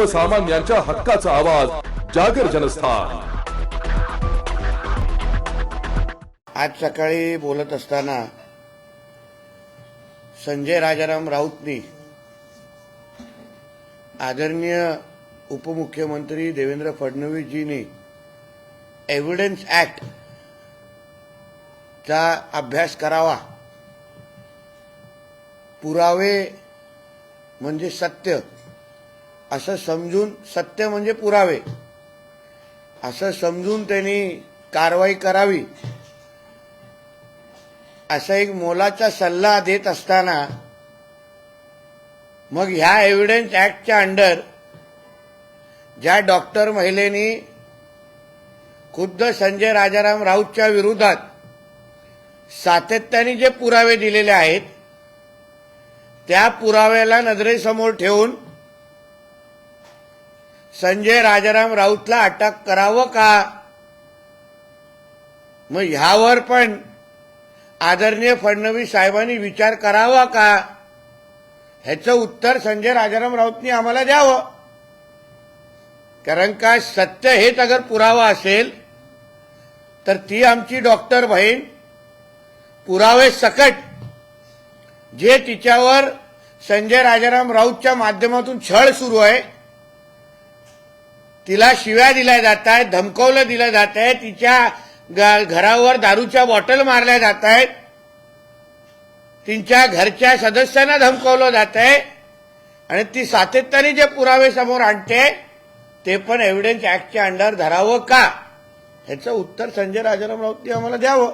सर्वसामान्यांच्या हक्काचा आवाज जागर जनस्थान. आज सकाळी बोलत असताना संजय राजाराम राऊतनी आदरणीय उपमुख्यमंत्री देवेंद्र फडणवीसजींनी एव्हिडन्स ऍक्ट चा अभ्यास करावा. पुरावे म्हणजे सत्य. असं समजून सत्य म्हणजे पुरावे. असं समजून त्यांनी कारवाई करावी. असा एक मोलाचा सल्ला देत असताना मग ह्या एव्हिडन्स ऍक्टच्या अंडर ज्या डॉक्टर महिलेनी खुद्द संजय राजाराम राऊतच्या विरोधात सातत्याने जे पुरावे दिलेले आहेत त्या पुराव्याला नजरेसमोर ठेवून संजय राजाराम राऊतला अटक करावं का? मग ह्यावर पण आदरणीय फडणवीस साहेबांनी विचार करावा का? ह्याचं उत्तर संजय राजाराम राऊतनी आम्हाला द्यावं. कारण का सत्य हेच अगर पुरावा असेल तर ती आमची डॉक्टर बहीण पुरावे सकट जे तिच्यावर संजय राजाराम राऊतच्या माध्यमातून छळ सुरू आहे तिला शिव्या दिल्या जात आहेत धमकवलं दिलं जात आहे तिच्या ग- घरावर दारूच्या बॉटल मारल्या जात आहेत तिच्या घरच्या सदस्यांना धमकवलं जात आहे आणि ती सातत्याने जे पुरावे समोर आणते ते पण एव्हिडन्स ऍक्टच्या अंडर धरावं का? ह्याचं उत्तर संजय राजाराम राऊतनी आम्हाला द्यावं.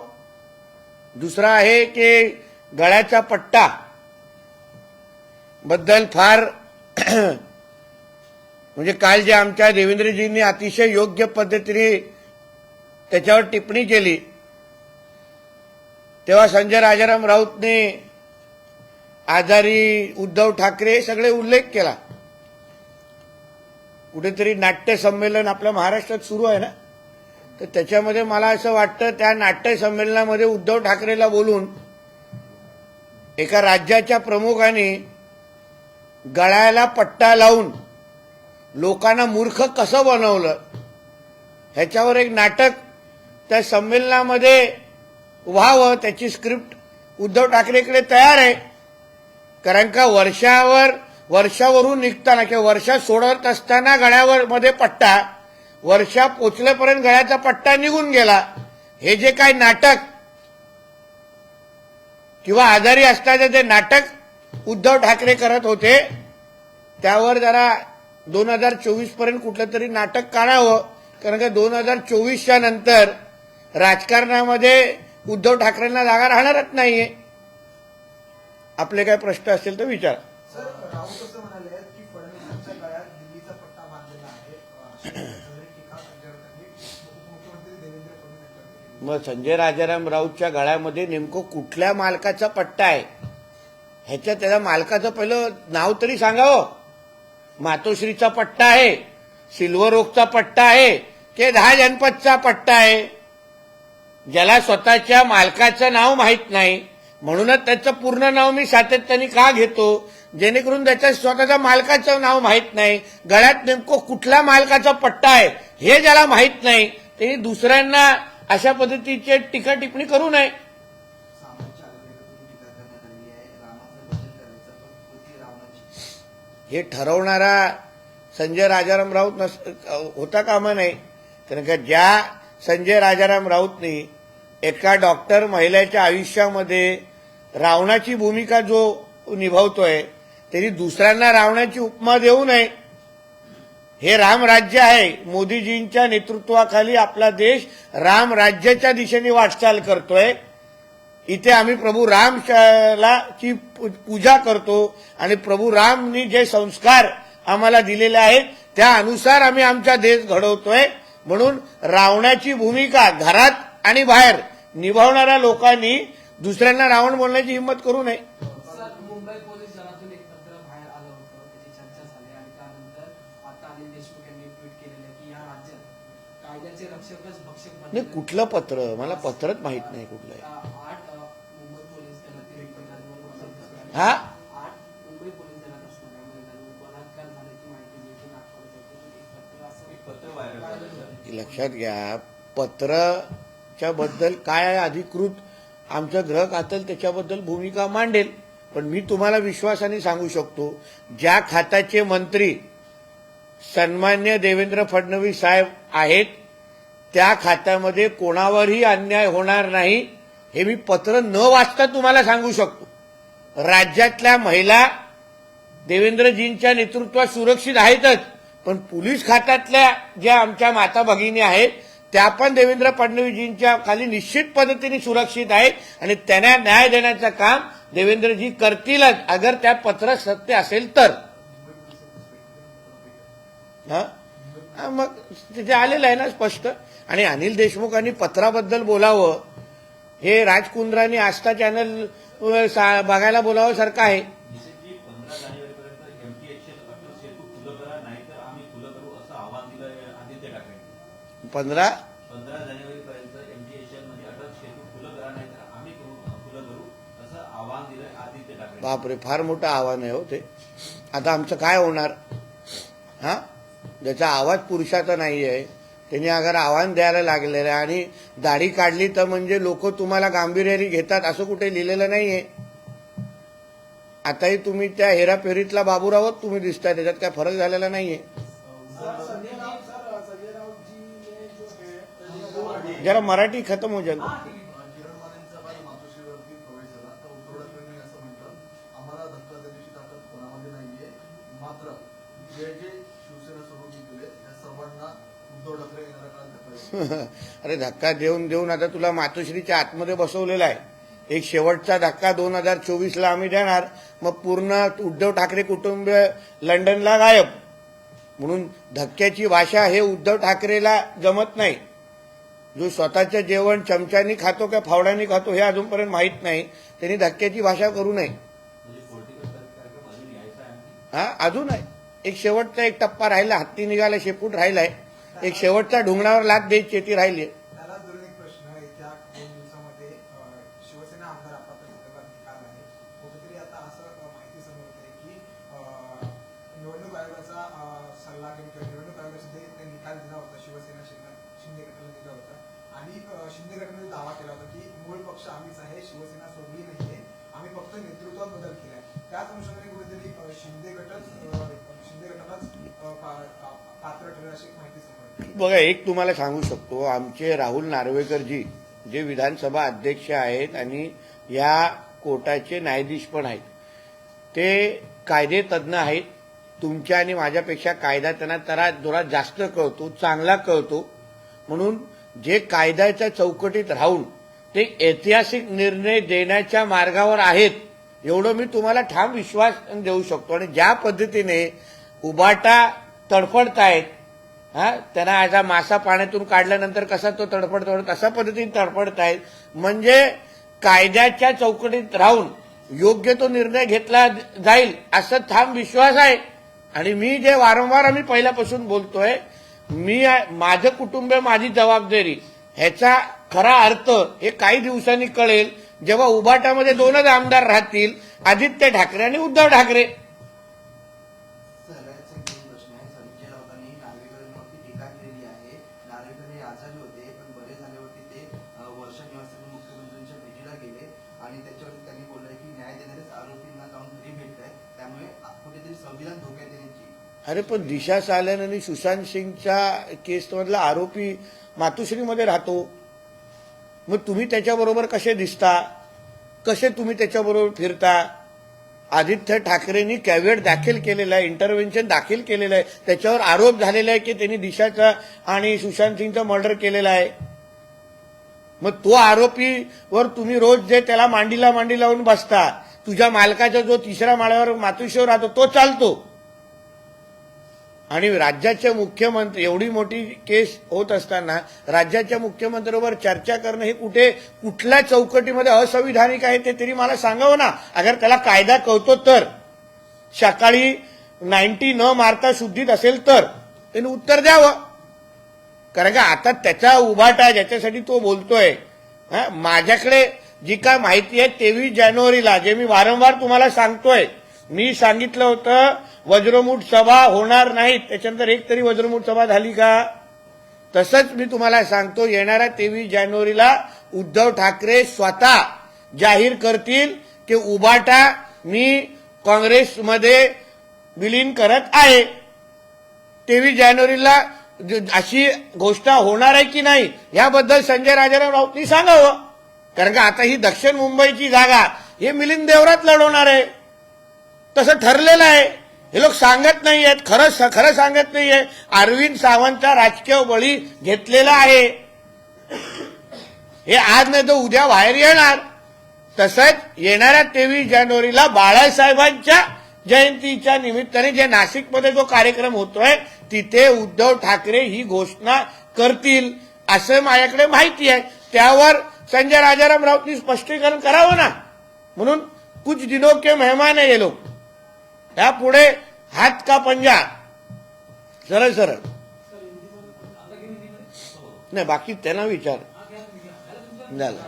दुसरा आहे की गळ्याचा पट्टा बद्दल फार म्हणजे काल जे आमच्या देवेंद्रजींनी अतिशय योग्य पद्धतीने त्याच्यावर टिप्पणी केली तेव्हा संजय राजाराम राऊतने आजारी उद्धव ठाकरे सगळे उल्लेख केला. कुठेतरी नाट्य संमेलन आपल्या महाराष्ट्रात सुरू आहे ना? तर त्याच्यामध्ये मला असं वाटतं त्या नाट्य संमेलनामध्ये उद्धव ठाकरेला बोलून एका राज्याच्या प्रमुखाने गळ्याला पट्टा लावून लोकांना मूर्ख कसं बनवलं? ह्याच्यावर एक नाटक त्या संमेलनामध्ये व्हावं त्याची स्क्रिप्ट उद्धव ठाकरेकडे तयार आहे. कारण का वर्षावर वर्षावरून निघताना किंवा वर्षा सोडत असताना गळ्यावर मध्ये पट्टा वर्षा पोचल्यापर्यंत गळ्याचा पट्टा निघून गेला. हे जे काय नाटक किंवा आजारी असताना जे नाटक उद्धव ठाकरे करत होते त्यावर जरा दोन हजार चोवीसपर्यंत कुठलं तरी नाटक काढावं. कारण का दोन हजार चोवीसच्या नंतर राजकारणामध्ये उद्धव ठाकरेंना जागा राहणारच नाहीये. आपले काय प्रश्न असतील तर विचारा. मग संजय राजाराम राऊतच्या गळ्यामध्ये नेमकं कुठल्या मालकाचा पट्टा आहे? ह्याच्या त्याच्या मालकाचं पहिलं नाव तरी सांगावं. मातोश्रीचा पट्टा आहे सिल्वर ओकचा पट्टा आहे की दहा जनपदचा पट्टा आहे. ज्याला स्वतःच्या मालकाचं नाव माहीत नाही म्हणूनच त्याचं पूर्ण नाव मी सातत्याने का घेतो? जेणेकरून त्याच्या स्वतःच्या मालकाचं नाव माहीत नाही गळ्यात नेमकं कुठल्या मालकाचा पट्टा आहे हे ज्याला माहीत नाही त्यांनी दुसऱ्यांना अशा पद्धतीचे टीका टिप्पणी करू नये. हे ठरवणारा संजय राजाराम राऊत नस होता कामा नाही कारण का ज्या संजय राजाराम राऊतनी एका डॉक्टर महिलेच्या आयुष्यामध्ये रावणाची भूमिका जो निभावतोय त्यांनी दुसऱ्यांना रावणाची उपमा देऊ नये. हे राम राज्य आहे. मोदीजींच्या नेतृत्वाखाली आपला देश राम राज्याच्या दिशेने वाटचाल करतोय. इथे आम्ही प्रभू रामला ची पूजा करतो आणि प्रभू रामनी जे संस्कार आम्हाला दिलेले आहेत त्या अनुसार आम्ही आमचा देश घडवतोय. म्हणून रावणाची भूमिका घरात आणि बाहेर निभावणाऱ्या लोकांनी दुसऱ्यांना रावण बोलण्याची हिंमत करू नये. नाही कुठलं पत्र? मला पत्रच माहीत नाही कुठलं नागपूर लक्षात घ्या पत्रच्या बद्दल काय अधिकृत आमचं ग्रह खातं त्याच्याबद्दल भूमिका मांडेल पण मी तुम्हाला विश्वासाने सांगू शकतो ज्या खात्याचे मंत्री सन्मान्य देवेंद्र फडणवीस साहेब आहेत त्या खात्यामध्ये कोणावरही अन्याय होणार नाही हे मी पत्र न वाचता तुम्हाला सांगू शकतो. राज्यातल्या महिला देवेंद्रजींच्या नेतृत्वात सुरक्षित आहेतच. पण पोलीस खात्यातल्या ज्या आमच्या माता भगिनी आहेत त्या पण देवेंद्र फडणवीसजींच्या खाली निश्चित पद्धतीने सुरक्षित आहेत आणि त्यांना न्याय देण्याचं काम देवेंद्रजी करतीलच अगर त्या पत्रात सत्य असेल तर. हा? मग तिथे आलेलं आहे ना स्पष्ट. आणि अनिल देशमुखांनी पत्राबद्दल बोलावं. हे राजकुंद्रांनी आस्था चॅनल बघायला बोलावं सारखं आहे पंधरा बापरे फार मोठं आव्हान आहे हो ते. आता आमचं काय होणार? हा? ज्याचा आवाज पुरुषाचा नाही आहे त्यांनी अगर आव्हान द्यायला लागलेलं आहे. आणि दाढी काढली तर म्हणजे लोक तुम्हाला गांभीर्याने घेतात असं कुठे लिहिलेलं नाहीये. आताही तुम्ही त्या हेराफेरीतला बाबूरावच तुम्ही दिसताय त्याच्यात काय फरक झालेला नाहीये. जरा मराठी खतम हो जाईल. अरे धक्का देऊन देऊन आता तुला मातोश्रीच्या आतमध्ये बसवलेला आहे. एक शेवटचा धक्का दोन हजार चोवीसला आम्ही देणार. मग पूर्ण उद्धव ठाकरे कुटुंब लंडनला गायब. म्हणून धक्क्याची भाषा हे उद्धव ठाकरेला जमत नाही. जो स्वतःचं जेवण चमच्यानी खातो का फावड्यानी खातो हे अजूनपर्यंत माहीत नाही. त्यांनी धक्क्याची भाषा करू नये. म्हणजे हा अजून आहे. एक शेवटचा एक टप्पा राहिला हत्ती निघाला शेपूट राहिलाय. एक शेवटच्या ढुंगणावर लाद द्यायची ती राहिली. त्याला एक प्रश्न दोन दिवसामध्ये शिवसेना आमदार निकाल आहे. कुठेतरी आता माहिती निवडणूक सल्ला निवडणूक निकाल दिला होता शिवसेना शिंदे शिंदे आणि शिंदे गटाने दावा केला होता की मूळ पक्ष आम्हीच आहे शिवसेना सोडली नाहीये. आम्ही फक्त नेतृत्वात बदल केलाय. त्याच अनुषंगाने कुठेतरी शिंदे गटच बघा एक तुम्हाला सांगू शकतो आमचे राहुल नार्वेकरजी जे विधानसभा अध्यक्ष आहेत आणि या कोर्टाचे न्यायाधीश पण आहेत ते कायदे तज्ज्ञ आहेत. तुमच्या आणि माझ्यापेक्षा कायदा त्यांना तरा जरा जास्त कळतो चांगला कळतो. म्हणून जे कायद्याच्या चौकटीत राहून ते ऐतिहासिक निर्णय देण्याच्या मार्गावर आहेत एवढं मी तुम्हाला ठाम विश्वास देऊ शकतो. आणि ज्या पद्धतीने उबाटा तडफडतायत हा त्यांना असा मासा पाण्यातून काढल्यानंतर कसा तो तडफडतो तशा पद्धतीने तडफडतायत म्हणजे कायद्याच्या चौकटीत राहून योग्य तो निर्णय घेतला जाईल असं ठाम विश्वास आहे. आणि मी जे वारंवार आम्ही पहिल्यापासून बोलतोय मी माझं कुटुंब माझी जबाबदारी ह्याचा खरा अर्थ हे काही दिवसांनी कळेल. जेव्हा उबाटामध्ये दोनच आमदार राहतील आदित्य ठाकरे आणि उद्धव ठाकरे. अरे पण दिशा सालन आणि सुशांत सिंगच्या केसमधला आरोपी मातुश्रीमध्ये राहतो. मग तुम्ही त्याच्याबरोबर कसे दिसता? कसे तुम्ही त्याच्याबरोबर फिरता? आदित्य ठाकरेंनी कॅव्हेट दाखल केलेलं आहे इंटरव्हेन्शन दाखल केलेलं आहे. त्याच्यावर आरोप झालेला आहे की त्यांनी दिशाचा आणि सुशांत सिंगचं मर्डर केलेला आहे. मग तो आरोपीवर तुम्ही रोज जे त्याला मांडीला मांडी लावून बसता तुझ्या मालकाचा जो तिसऱ्या माळ्यावर मातुश्रीवर राहतो तो चालतो. आणि राज्याचे मुख्यमंत्री एवढी मोठी केस होत असताना राज्याच्या मुख्यमंत्र्यावर चर्चा करणं हे कुठे कुठल्या चौकटीमध्ये असंविधानिक आहे ते तरी मला सांगावं ना. अगर त्याला कायदा कळतो तर सकाळी नाईन्टी न मारता शुद्धीत असेल तर त्यांनी उत्तर द्यावं. कारण का आता त्याचा उभाटा ज्याच्यासाठी तो बोलतोय. माझ्याकडे जी काय माहिती आहे तेवीस जानेवारीला जे मी वारंवार तुम्हाला सांगतोय मी सांगितलं होतं वज्रमूठ सभा होणार नाहीत. त्याच्यानंतर एक तरी वज्रमूठ सभा झाली का? तसंच मी तुम्हाला सांगतो येणाऱ्या तेवीस जानेवारीला उद्धव ठाकरे स्वतः जाहीर करतील की उबाटा मी काँग्रेसमध्ये विलीन करत आहे. तेवीस जानेवारीला ज- अशी घोषणा होणार आहे की नाही याबद्दल संजय राजाराम राऊतनी सांगावं. कारण का आता ही दक्षिण मुंबईची जागा हे मिलिंद देवरात लढवणार आहे. तसं ठरलेलं आहे. हे लोक सांगत नाही आहेत खरं खरं सांगत नाहीये. अरविंद सावंतचा राजकीय बळी घेतलेला आहे. हे आज नाही तर उद्या बाहेर येणार. तसंच येणाऱ्या तेवीस जानेवारीला बाळासाहेबांच्या जयंतीच्या निमित्ताने जे नाशिकमध्ये जो कार्यक्रम होतोय तिथे उद्धव ठाकरे ही घोषणा करतील असं माझ्याकडे माहिती आहे. त्यावर संजय राजाराम राऊतनी स्पष्टीकरण करावं ना? म्हणून कुछ दिनों के मेहमान आहे ये लोग यापुढे हात का पंजा? सरळ सरळ. नाही बाकी त्यांना विचार. झालं.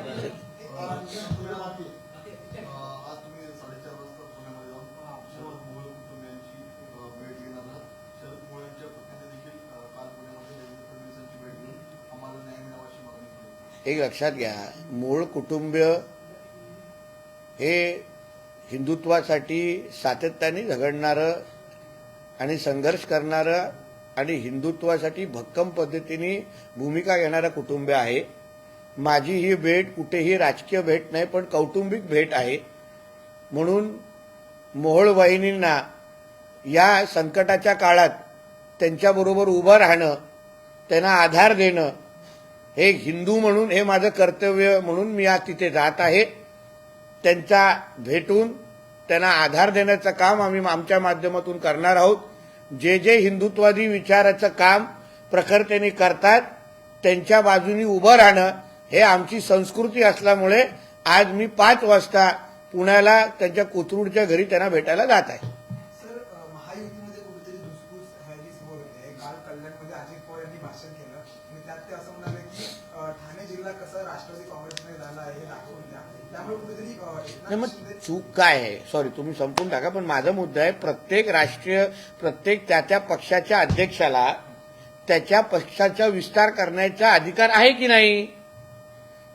एक लक्षात घ्या. मूळ कुटुंब हे हिंदुत्वासाठी सातत्याने झगडणारं आणि संघर्ष करणारं आणि हिंदुत्वासाठी भक्कम पद्धतीने भूमिका घेणारं कुटुंब आहे. माझी ही भेट कुठेही राजकीय भेट नाही पण कौटुंबिक भेट आहे. म्हणून मोहोळ वाहिनींना या संकटाच्या काळात त्यांच्याबरोबर उभं राहणं त्यांना आधार देणं हे हिंदू म्हणून हे माझं कर्तव्य म्हणून मी आज तिथे जात आहे. त्यांचा भेटून त्यांना आधार देण्याचं काम आम्ही आमच्या माध्यमातून करणार आहोत. जे जे हिंदुत्वादी विचाराचं काम प्रखरतेने करतात त्यांच्या बाजूनी उभं राहणं हे आमची संस्कृती असल्यामुळे आज मी पाच वाजता पुण्याला त्यांच्या कोथरूडच्या घरी त्यांना भेटायला जात आहे. नाही मग चूक काय आहे? सॉरी तुम्ही संपून टाका पण माझा मुद्दा आहे प्रत्येक राष्ट्रीय प्रत्येक त्या त्या पक्षाच्या अध्यक्षाला त्याच्या पक्षाचा विस्तार करण्याचा अधिकार आहे की नाही?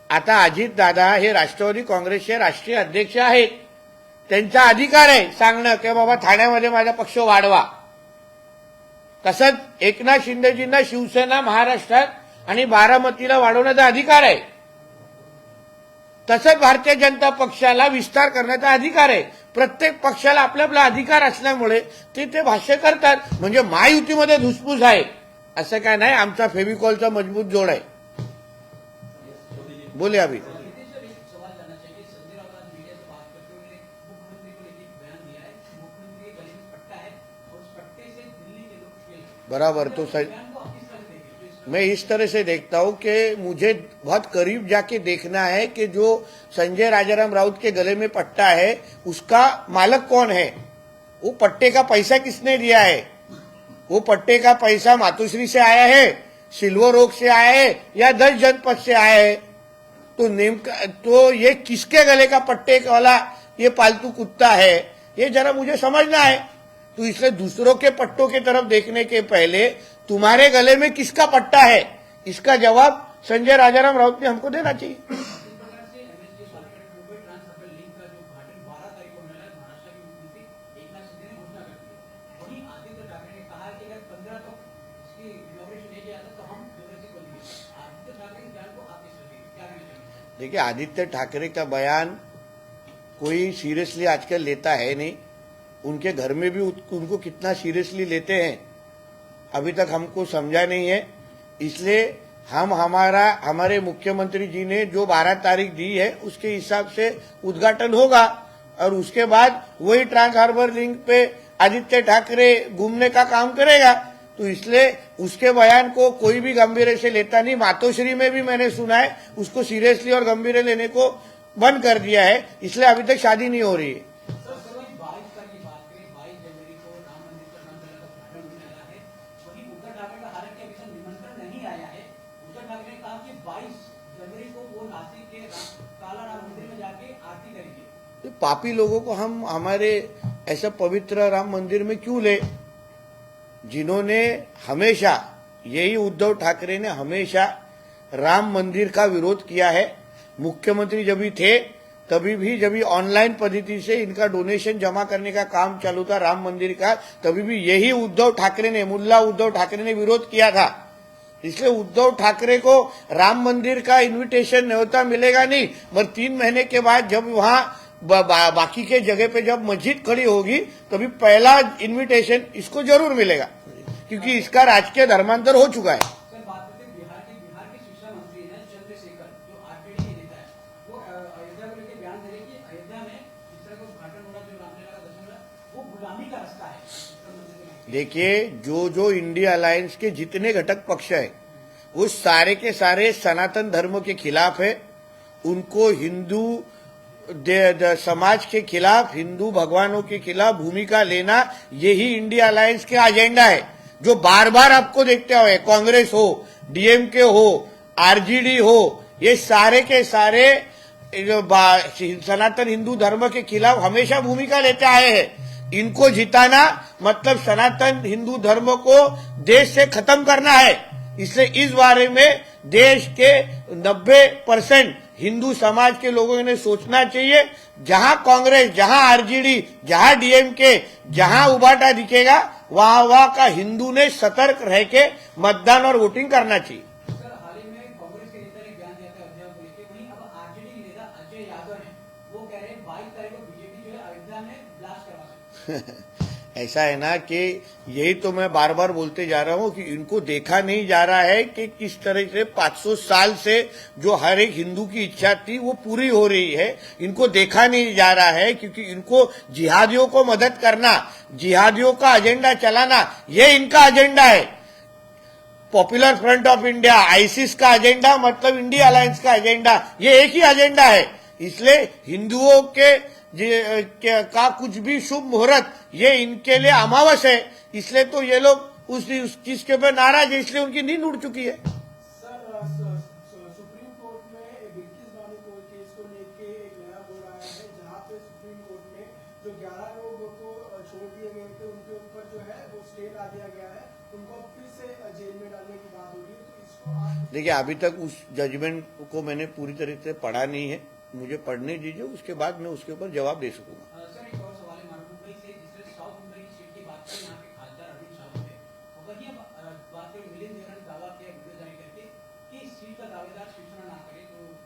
आता अजित दादा हे राष्ट्रवादी काँग्रेसचे राष्ट्रीय अध्यक्ष आहेत. त्यांचा अधिकार आहे सांगणं की बाबा ठाण्यामध्ये माझा पक्ष वाढवा. तसंच एकनाथ शिंदेजींना शिवसेना महाराष्ट्रात आणि बारामतीला वाढवण्याचा अधिकार आहे. तसंच भारतीय जनता पक्षाला विस्तार करण्याचा अधिकार आहे. प्रत्येक पक्षाला आपला आपला अधिकार असल्यामुळे ते ते भाष्य करतात. म्हणजे महायुतीमध्ये धुसफूस आहे. असं काय नाही आमचा फेविकॉलचा मजबूत जोड आहे. बोले अभी बराबर तो साहेब मैं इस तरह से देखता हूँ कि मुझे बहुत करीब जाके देखना है कि जो संजय राजाराम राउत के गले में पट्टा है, उसका मालक कौन है? वो पट्टे का पैसा किसने दिया है? वो पट्टे का पैसा मातुश्री से आया है, सिल्वर ओक से आया है, या दस जनपद से आया है? तो नेम तो ये किसके गले का पट्टे वाला, ये पालतू कुत्ता है? ये जरा मुझे समझना है। तो इसलिए दूसरों के पट्टों की तरफ़ देखने के पहले तुम्हारे गले में किसका पट्टा है? इसका जवाब संजय राजाराम राउत ने हमको देना चाहिए। देखिए, आदित्य ठाकरे का बयान कोई सीरियसली आजकल लेता है नहीं। उनके घर में भी उनको कितना सीरियसली लेते हैं। अभी तक हमको समझा नहीं है। इसलिए हम हमारा, हमारे मुख्यमंत्री जी ने जो बारह तारीख दी है, उसके हिसाब से उद्घाटन होगा। और उसके बाद वही ट्रांस हार्बर लिंक पे आदित्य ठाकरे घूमने का काम करेगा। तो इसलिए उसके बयान को कोई भी गंभीर से लेता नहीं। मातोश्री में भी मैंने सुना है, उसको सीरियसली और गंभीर लेने को बंद कर दिया है। इसलिए अभी तक शादी नहीं हो रही है। पापी लोगों को हम हमारे ऐसा पवित्र राम मंदिर में क्यों ले? जिन्होंने हमेशा, यही उद्धव ठाकरे ने हमेशा राम मंदिर का विरोध किया है। मुख्यमंत्री जब भी थे, तभी भी जब ऑनलाइन पद्धति से इनका डोनेशन जमा करने का काम चालू था राम मंदिर का, तभी भी यही उद्धव ठाकरे ने, मुल्ला उद्धव ठाकरे ने विरोध किया था। इसलिए उद्धव ठाकरे को राम मंदिर का इनविटेशन न्योता मिलेगा नहीं। मगर तीन महीने के बाद जब वहाँ बा, बा, बाकी के जगह पे जब मस्जिद खड़ी होगी तभी तो पहला इनविटेशन इसको ज़रूर मिलेगा। क्योंकि इसका राजकीय धर्मांतर हो चुका है। देखिए जो जो इंडिया अलायंस के जितने घटक पक्ष है वो सारे के सारे सनातन धर्म के खिलाफ है। उनको हिंदू समाज के खिलाफ, हिंदू भगवानों के खिलाफ भूमिका लेना, यही इंडिया अलायंस का एजेंडा है, जो बार बार आपको देखते हुए, कांग्रेस हो, डीएमके हो, आरजेडी हो, ये सारे के सारे सनातन हिंदू धर्म के खिलाफ हमेशा भूमिका लेते आए हैं। इनको जिताना मतलब सनातन हिंदू धर्म को देश से खत्म करना है। इसलिए इस बारे में देश के 90 परसेंट हिंदू समाज के लोगों ने सोचना चाहिए जहाँ कांग्रेस जहाँ आरजेडी जहाँ डीएमके जहाँ उबाटा दिखेगा वहाँ वहाँ का हिंदू ने सतर्क रह के मतदान और वोटिंग करना चाहिए। ऐसा है ना कि यही तो मैं बार बार बोलते जा रहा हूँ कि इनको देखा नहीं जा रहा है कि किस तरह से 500 साल से जो हर एक हिंदू की इच्छा थी वो पूरी हो रही है। इनको देखा नहीं जा रहा है क्योंकि इनको जिहादियों को मदद करना, जिहादियों का एजेंडा चलाना, ये इनका एजेंडा है। Popular front of India, ISIS का एजेंडा मतलब इंडिया अलायंस का एजेंडा, ये एक ही एजेंडा है। इसलिए हिंदुओं के का कुछ भी शुभ मुहूर्त ये इनके लिए अमावस है। इसलिए तो ये लोग उस चीज़ के ऊपर नाराज़ है इसलिए उनकी नींद उड़ चुकी है। देखिए अभी तक उस जजमेंट को मैंने पूरी तरीके से पढ़ा नहीं है। मुझे पढ़ने दीजिए उसके बाद मैं उसके ऊपर जवाब दे सकूँगा।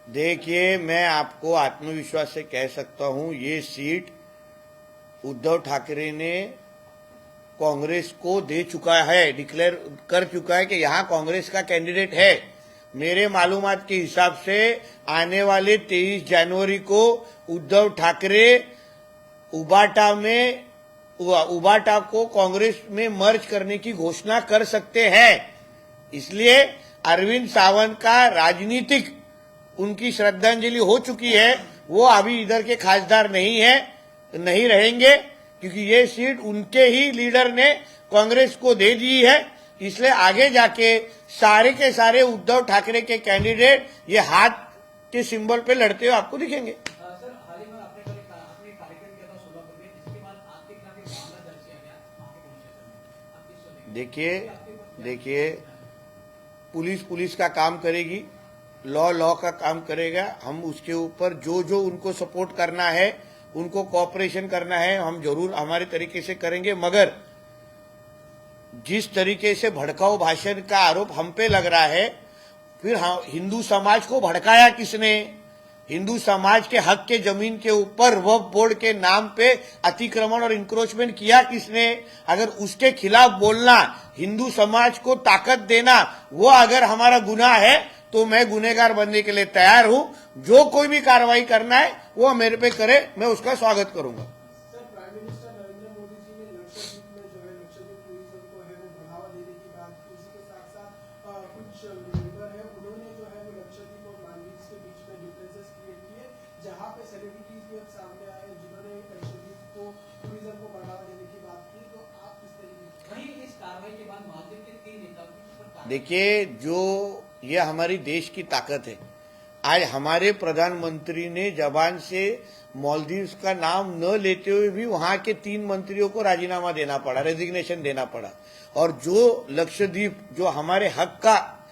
देखिए मैं आपको आत्मविश्वास से कह सकता हूँ ये सीट उद्धव ठाकरे ने कांग्रेस को दे चुका है डिक्लेयर कर चुका है कि यहाँ कांग्रेस का कैंडिडेट है। मेरे मालूम के हिसाब से आने वाले 23 जनवरी को उद्धव ठाकरे उबाटा में उबाटा को कांग्रेस में मर्ज करने की घोषणा कर सकते हैं। इसलिए अरविंद सावंत का राजनीतिक उनकी श्रद्धांजलि हो चुकी है। वो अभी इधर के खासदार नहीं है, नहीं रहेंगे, क्योंकि ये सीट उनके ही लीडर ने कांग्रेस को दे दी है। इसलिए आगे जाके सारे के सारे उद्धव ठाकरे के कैंडिडेट ये हाथ के सिंबल पे लड़ते हुए आपको दिखेंगे? देखिए देखिए पुलिस पुलिस का काम करेगी लॉ लॉ का काम करेगा हम उसके ऊपर जो जो उनको सपोर्ट करना है उनको कॉपरेशन करना है हम ज़रूर हमारे तरीके से करेंगे मगर जिस तरीके से भड़काऊ भाषण का आरोप हम पे लग रहा है, फिर हाँ हिंदू समाज को भड़काया किसने? हिंदू समाज के हक के ज़मीन के ऊपर वक्फ बोर्ड के नाम पे अतिक्रमण और इंक्रोचमेंट किया किसने? अगर उसके खिलाफ बोलना, हिंदू समाज को ताकत देना, वो अगर हमारा गुना है तो मैं गुनेगार बनने के लिए तैयार हूँ। जो कोई भी कार्रवाई करना है, वो मेरे पे करे, मैं उसका स्वागत करूँगा। देखिए, जो ये हमारी देश की ताकत है। आज हमारे प्रधानमंत्री ने जबान से मालदीव्स का नाम न लेते हुए भी वहाँ के तीन मंत्रियों को राजीनामा देना पड़ा रेजिग्नेशन देना पड़ा। और जो लक्षद्वीप, जो हमारे हक का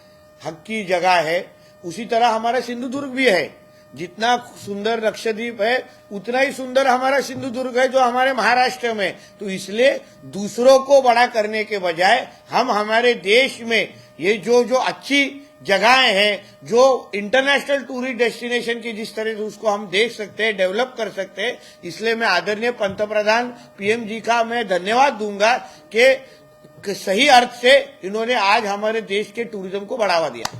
हक की जगह है, उसी तरह हमारा सिंधुदुर्ग भी है। जितना सुंदर लक्षद्वीप है, उतना ही सुंदर हमारा सिंधुदुर्ग है जो हमारे महाराष्ट्र में। तो इसलिए दूसरों को बड़ा करने के बजाय हम हमारे देश में ये जो जो अच्छी जगहें हैं, जो इंटरनेशनल टूरिस्ट डेस्टिनेशन की जिस तरह से उसको हम देख सकते हैं डेवलप कर सकते हैं, इसलिए मैं आदरणीय पंतप्रधान पीएम जी का मैं धन्यवाद दूँगा कि सही अर्थ से इन्होंने आज हमारे देश के टूरिज़्म को बढ़ावा दिया।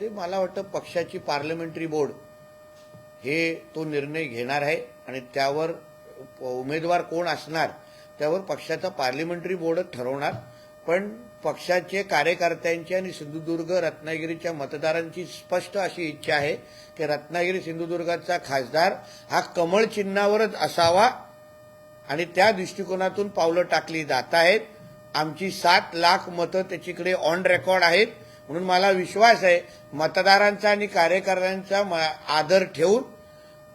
ते मला वाटतं पक्षाची पार्लमेंटरी बोर्ड हे तो निर्णय घेणार आहे आणि त्यावर उमेदवार कोण असणार त्यावर पक्षाचा पार्लमेंटरी बोर्ड ठरवणार. पण पक्षाचे कार्यकर्त्यांची आणि सिंधुदुर्ग रत्नागिरीच्या मतदारांची स्पष्ट अशी इच्छा आहे की रत्नागिरी सिंधुदुर्गाचा खासदार हा कमळ चिन्हावरच असावा आणि त्या दृष्टिकोनातून पावलं टाकली जात आहेत. आमची सात लाख मतं त्याच्याकडे ऑन रेकॉर्ड आहेत. म्हणून मला विश्वास आहे मतदारांचा आणि कार्यकर्त्यांचा म- आदर ठेवून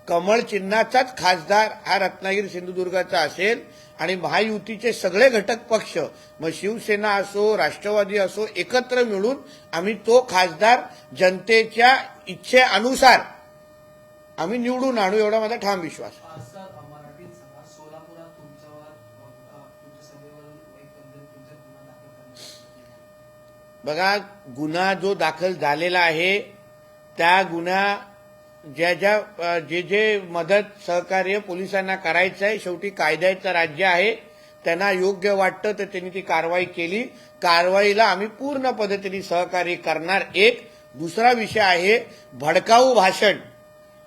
कमळ चिन्हाचाच खासदार हा रत्नागिरी सिंधुदुर्गाचा असेल आणि महायुतीचे सगळे घटक पक्ष मग शिवसेना असो राष्ट्रवादी असो एकत्र मिळून आम्ही तो खासदार जनतेच्या इच्छेअनुसार आम्ही निवडून आणू एवढा माझा ठाम विश्वास बघा गुन्हा जो दाखल झालेला आहे त्या गुन्हा ज्या ज्या जे जे मदत सहकार्य पोलिसांना करायचं आहे शेवटी कायद्याचं राज्य आहे त्यांना योग्य वाटतं तर त्यांनी ती कारवाई केली. कारवाईला आम्ही पूर्ण पद्धतीने सहकार्य करणार. एक दुसरा विषय आहे भडकाऊ भाषण.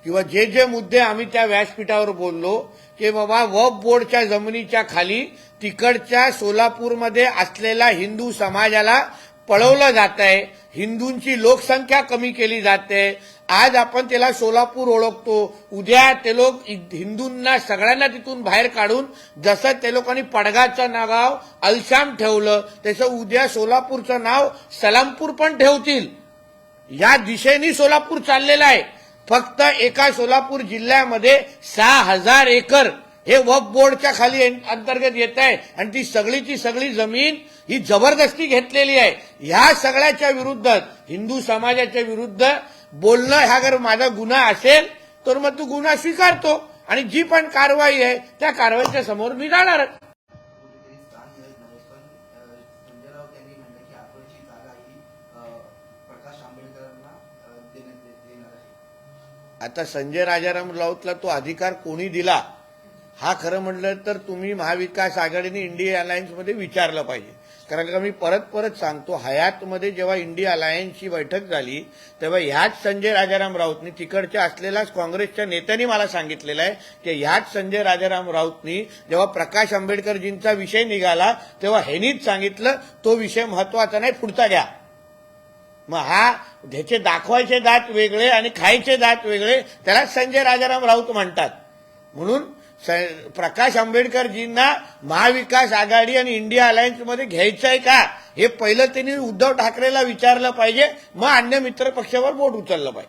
किंवा जे जे मुद्दे आम्ही त्या व्यासपीठावर बोललो की बाबा वफ बोर्डच्या जमिनीच्या खाली तिकडच्या सोलापूरमध्ये असलेला हिंदू समाजाला पळवलं जात आहे हिंदूंची लोकसंख्या कमी केली जाते. आज आपण त्याला सोलापूर ओळखतो. उद्या ते लोक हिंदूंना सगळ्यांना तिथून बाहेर काढून जसं ते लोकांनी पडगाचं नाव अलशाम ठेवलं तसं उद्या सोलापूरचं नाव सलामपूर पण ठेवतील. या दिशेने सोलापूर चाललेलं आहे. फक्त एका सोलापूर जिल्ह्यामध्ये सहा हजार एकर हे वफ बोर्डच्या खाली अंतर्गत येत आहे. आणि ती सगळीची सगळी जमीन ही जबरदस्ती घेतलेली आहे. ह्या सगळ्याच्या विरुद्ध हिंदू समाजाच्या विरुद्ध बोलणं हा जर माझा गुन्हा असेल तर मग तू गुन्हा स्वीकारतो. आणि जी पण कारवाई आहे त्या कारवाईच्या समोर मी जाणारच आता संजय राजाराम राऊतला तो अधिकार कोणी दिला? हा खरं म्हटलं तर तुम्ही महाविकास आघाडीने इंडिया अलायन्समध्ये विचारलं पाहिजे. कारण का मी परत परत सांगतो हयातमध्ये जेव्हा इंडिया अलायन्सची बैठक झाली तेव्हा ह्याच संजय राजाराम राऊतनी तिकडच्या असलेलाच काँग्रेसच्या नेत्यांनी मला सांगितलेलं आहे की ह्याच संजय राजाराम राऊतनी जेव्हा प्रकाश आंबेडकरजींचा विषय निघाला तेव्हा ह्यानीच सांगितलं तो विषय महत्त्वाचा नाही पुढचा घ्या. मग हा ह्याचे दाखवायचे दात वेगळे आणि खायचे दात वेगळे त्याला संजय राजाराम राऊत म्हणतात. म्हणून प्रकाश आंबेडकरजींना महाविकास आघाडी आणि इंडिया अलायन्समध्ये घ्यायचं आहे का? हे पहिलं त्यांनी उद्धव ठाकरेला विचारलं पाहिजे. मग अन्य मित्र पक्षावर बोट उचललं पाहिजे.